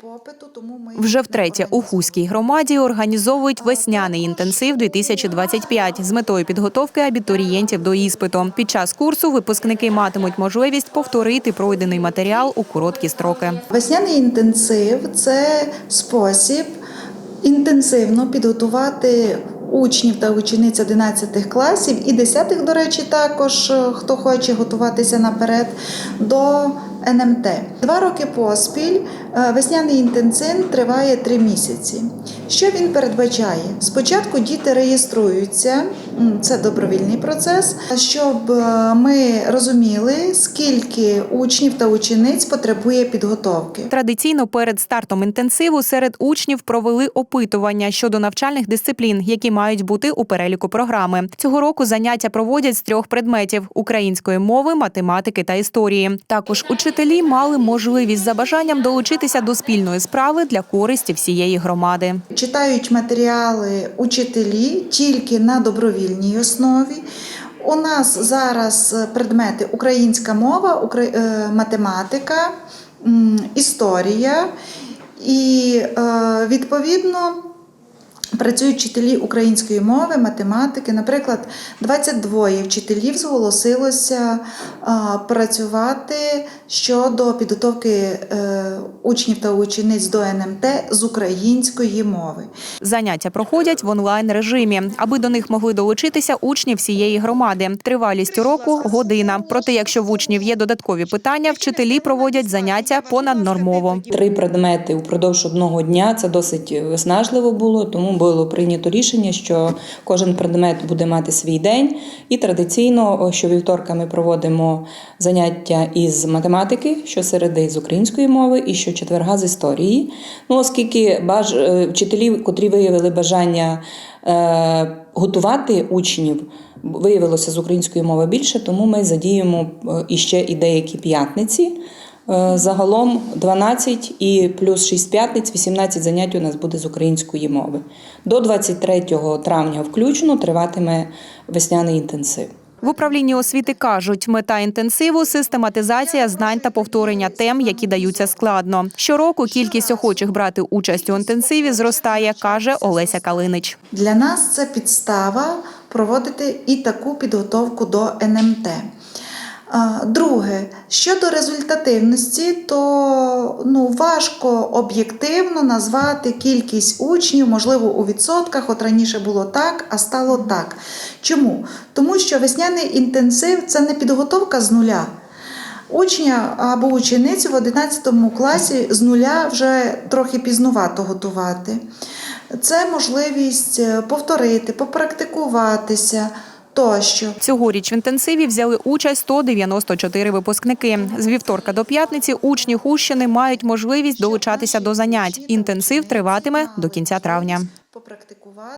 попиту, тому ми Вже втретє у Хуській громаді організовують весняний інтенсив 2025 з метою підготовки абітурієнтів до іспиту. Під час курсу випускники матимуть можливість повторити пройдений матеріал у короткі строки. Весняний інтенсив це спосіб інтенсивно підготувати учнів та учениць 11 класів і 10, до речі, також е, хто хоче готуватися наперед до НМТ. Два роки поспіль е, весняний інтенсив триває три місяці. Що він передбачає? Спочатку діти реєструються, це добровільний процес, щоб е, ми розуміли, скільки учнів та учениць потребує підготовки. Традиційно перед стартом інтенсиву серед учнів провели опитування щодо навчальних дисциплін, які мають бути у переліку програми. Цього року заняття проводять з трьох предметів: української мови, математики та історії. Також учителі мали можливість за бажанням долучитися до спільної справи для користі всієї громади. Читають матеріали учителі тільки на добровільній основі. У нас зараз е, предмети українська мова, е, математика, історія і е, відповідно. Працюють вчителі української мови, математики. Наприклад, 22 вчителів зголосилося працювати щодо підготовки е, учнів та учениць до НМТ з української мови. Заняття проходять в онлайн режимі, аби до них могли долучитися учні всієї громади. Тривалість уроку година. Проте, якщо в учнів є додаткові питання, вчителі проводять заняття понаднормово. Три предмети упродовж одного дня це досить виснажливо було, тому було прийнято рішення, що кожен предмет буде мати свій день. І традиційно о, щовівторка ми проводимо заняття із математики, щосереди з української мови і щочетверга з історії. Ну, оскільки баж... е, вчителі, котрі виявили бажання е... готувати учнів, виявилося з української мови більше, тому ми задіємо е, іще і деякі п'ятниці. Е, Загалом 12 і плюс 6 п'ятниць, 18 занять у нас буде з української мови. До 23 травня включно триватиме весняний інтенсив. В управлінні освіти кажуть, мета інтенсиву систематизація знань та повторення тем, які даються складно. Щороку кількість охочих брати участь у інтенсиві зростає, каже Олеся Калинич. Для нас це підстава проводити і таку підготовку до НМТ. Друге, щодо результативності, то ну, важко об'єктивно назвати кількість учнів, можливо, у відсотках. От раніше було так, а стало так. Чому? Тому що весняний інтенсив це не підготовка з нуля. Учня або ученицю в 11 класі з нуля вже трохи пізнувато готувати. Це можливість е, повторити, попрактикуватися тощо. Цьогоріч в інтенсиві взяли участь 194 випускники. З вівторка до п'ятниці учні Хущини мають можливість долучатися до занять. Інтенсив триватиме до кінця травня. Попрактикувати.